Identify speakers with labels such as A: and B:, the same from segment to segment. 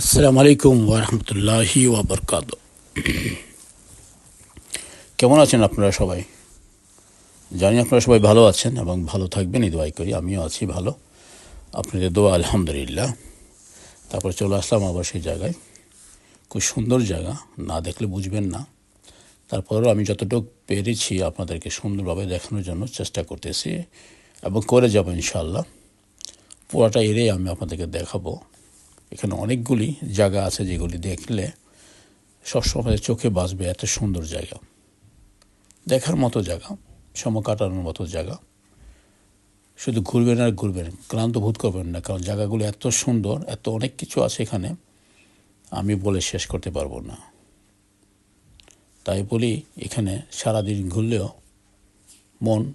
A: আসসালামু আলাইকুম ওরহমতুল্লাহি ওবরকাত কেমন আছেন আপনারা সবাই? জানি আপনারা সবাই ভালো আছেন এবং ভালো থাকবেন, এই দোয়াই করি, আমিও আছি ভালো। আপনাদের দোয়া আলহামদুলিল্লাহ। তারপর চলে আসলাম আবার সেই জায়গায়। খুব সুন্দর জায়গা, না দেখলে বুঝবেন না। তারপরেও আমি যতটুকু পেরেছি আপনাদেরকে সুন্দরভাবে দেখানোর জন্য চেষ্টা করতেছি এবং করে যাব ইনশাল্লাহ পুরাটা এরিয়া আমি আপনাদেরকে দেখাবো। এখানে অনেকগুলি জায়গা আছে যেগুলি দেখলে সবসময় চোখে বাঁচবে এত সুন্দর জায়গা। দেখার মতো জায়গা, সময় কাটানোর মতো জায়গা। শুধু ঘুরবেন আর ঘুরবেন, ক্লান্ত বোধ করবেন না, কারণ জায়গাগুলো এত সুন্দর, এত অনেক কিছু আছে এখানে, আমি বলে শেষ করতে পারব না। তাই বলি, এখানে সারাদিন ঘুরলেও মন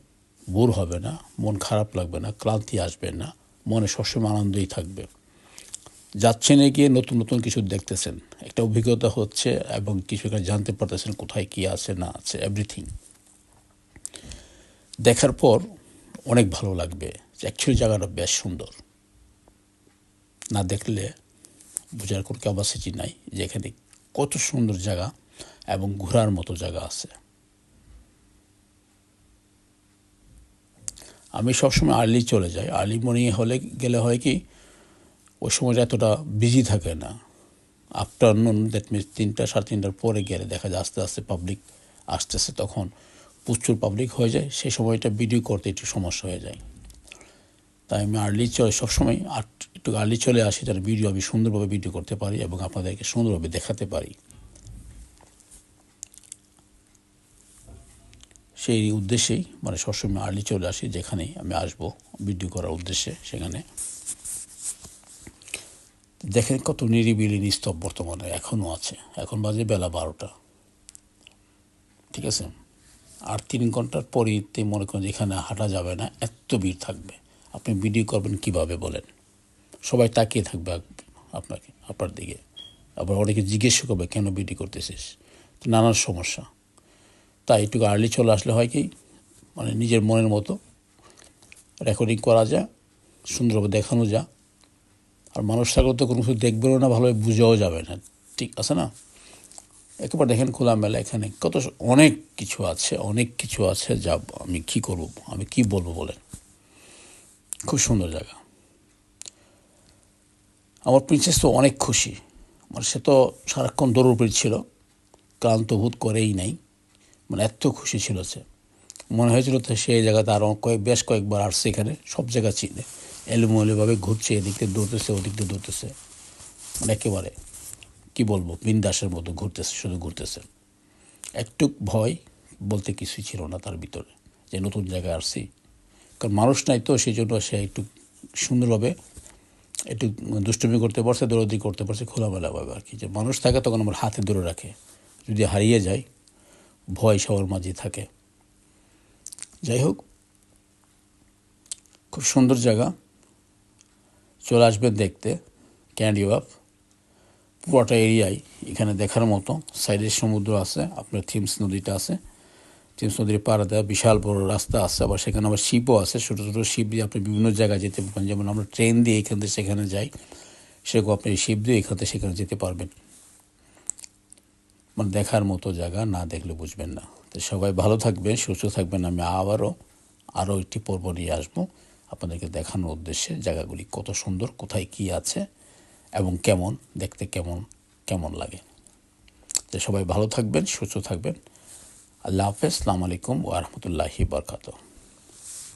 A: বোর হবে না, মন খারাপ লাগবে না, ক্লান্তি আসবে না, মনে সবসময় আনন্দই থাকবে। যাচ্ছেন গিয়ে নতুন নতুন কিছু দেখতেছেন। একটা অভিজ্ঞতা হচ্ছে এবং কিছু একটা জানতে পারতেছেন কোথায় কী আছে, না আছে এভরিথিং দেখার পর অনেক ভালো লাগবে যে অ্যাকচুয়ালি জায়গাটা বেশ সুন্দর। না দেখলে বোঝার কোনো ক্যাপাসিটি নাই যে এখানে কত সুন্দর জায়গা এবং ঘোরার মতো জায়গা আছে। আমি সবসময় আর্লি চলে যাই। আর্লি মর্নিং হলে গেলে হয় কি ওই সময়টা এতটা বিজি থাকে না। আফটারনুন দ্যাট মিনস তিনটা, সাড়ে তিনটার পরে গেলে দেখা যায় আস্তে আস্তে পাবলিক আসতেছে, তখন প্রচুর পাবলিক হয়ে যায়। সেই সময়টা ভিডিও করতে একটু সমস্যা হয়ে যায়। তাই আমি আর্লি চলে, সবসময় আট, একটু আর্লি চলে আসি যাতে ভিডিও আমি সুন্দরভাবে ভিডিও করতে পারি এবং আপনাদেরকে সুন্দরভাবে দেখাতে পারি। সেই উদ্দেশ্যেই মানে সবসময় আর্লি চলে আসি যেখানেই আমি আসব ভিডিও করার উদ্দেশ্যে, সেখানে। দেখেন কত নিরিবিলি নিস্তব বর্তমানে এখনও আছে। এখন বাজে বেলা বারোটা। ঠিক আছে? আর তিন ঘণ্টার পরেতে মনে করেন এখানে হাঁটা যাবে না, এত ভিড় থাকবে। আপনি ভিডিও করবেন কীভাবে বলেন? সবাই তাকিয়ে থাকবে আপনাকে, আপনার দিকে। আবার অনেকে জিজ্ঞেস করবে, কেন ভিডিও করতেছিস? তো নানান সমস্যা। তাই একটু আর্লি চলে আসলে হয় কি মানে নিজের মনের মতো রেকর্ডিং করা যায়, সুন্দরভাবে দেখানো যায়। আর মানুষ থাকলে তো কোনো কিছু দেখবেও না, ভালোভাবে বুঝাও যাবে না। ঠিক আছে না? একেবারে দেখেন খোলামেলা এখানে কত অনেক কিছু আছে, অনেক কিছু আছে যা আমি কি করব, আমি কি বলব বলেন। খুব সুন্দর জায়গা। আমার প্রিন্সেস তো অনেক খুশি। মানে সে তো সারাক্ষণ দৌড় ছিল, ক্লান্ত বোধ করেই নাই। মানে এত খুশি ছিল সে। মনে হয়েছিল তো সেই জায়গাতে আরও কয়েক বেশ কয়েকবার আসছে এখানে, সব জায়গা চিনে। এলোমেলোভাবে ঘুরছে, এদিক দৌড়তেছে, ওদিক দৌড়তেছে। মানে একেবারে, কী বলব, বিন্দাসের মতো ঘুরতেছে, শুধু ঘুরতেছে। একটু ভয় বলতে কিছুই ছিল না তার ভিতরে, যে নতুন জায়গায় আসছি। কারণ মানুষ নাই তো, সেই জন্য সে একটু সুন্দরভাবে একটু দুষ্টুমি করতে পারছে দৌড়দি করতে পারছে, খোলামেলাভাবে আর কি। যে মানুষ থাকে তখন আমার হাতে ধরে রাখে, যদি হারিয়ে যায়, ভয় সবার মাঝে থাকে। যাই হোক, খুব সুন্দর জায়গা। চলে আসবেন দেখতে ক্যান্ডি আপ পুরোটা এরিয়ায় এখানে দেখার মতো। সাইডে সমুদ্র আছে, আপনার থিমস নদীটা আছে। থিমস নদীর পাড়া দেওয়া বিশাল বড় রাস্তা আছে। আবার সেখানে আবার শিপও আছে, ছোটো ছোটো শিপ দিয়ে আপনি বিভিন্ন জায়গায় যেতে পারবেন যেমন আমরা ট্রেন দিয়ে এখান থেকে সেখানে যাই, সেরকম আপনি শিপ দিয়ে এখান থেকে সেখানে যেতে পারবেন। মানে দেখার মতো জায়গা না দেখলে বুঝবেন না। তো সবাই ভালো থাকবেন, সুস্থ থাকবেন। আমি আবারও আরও একটি পর্ব নিয়ে আসব। আপনাদেরকে দেখানোর উদ্দেশ্যে জায়গাগুলি কত সুন্দর, কোথায় কি আছে এবং কেমন, দেখতে কেমন কেমন লাগে। তো সবাই ভালো থাকবেন, সুস্থ থাকবেন। আল্লাহ হাফেজ, সালাম আলাইকুম ওয়া বরকাত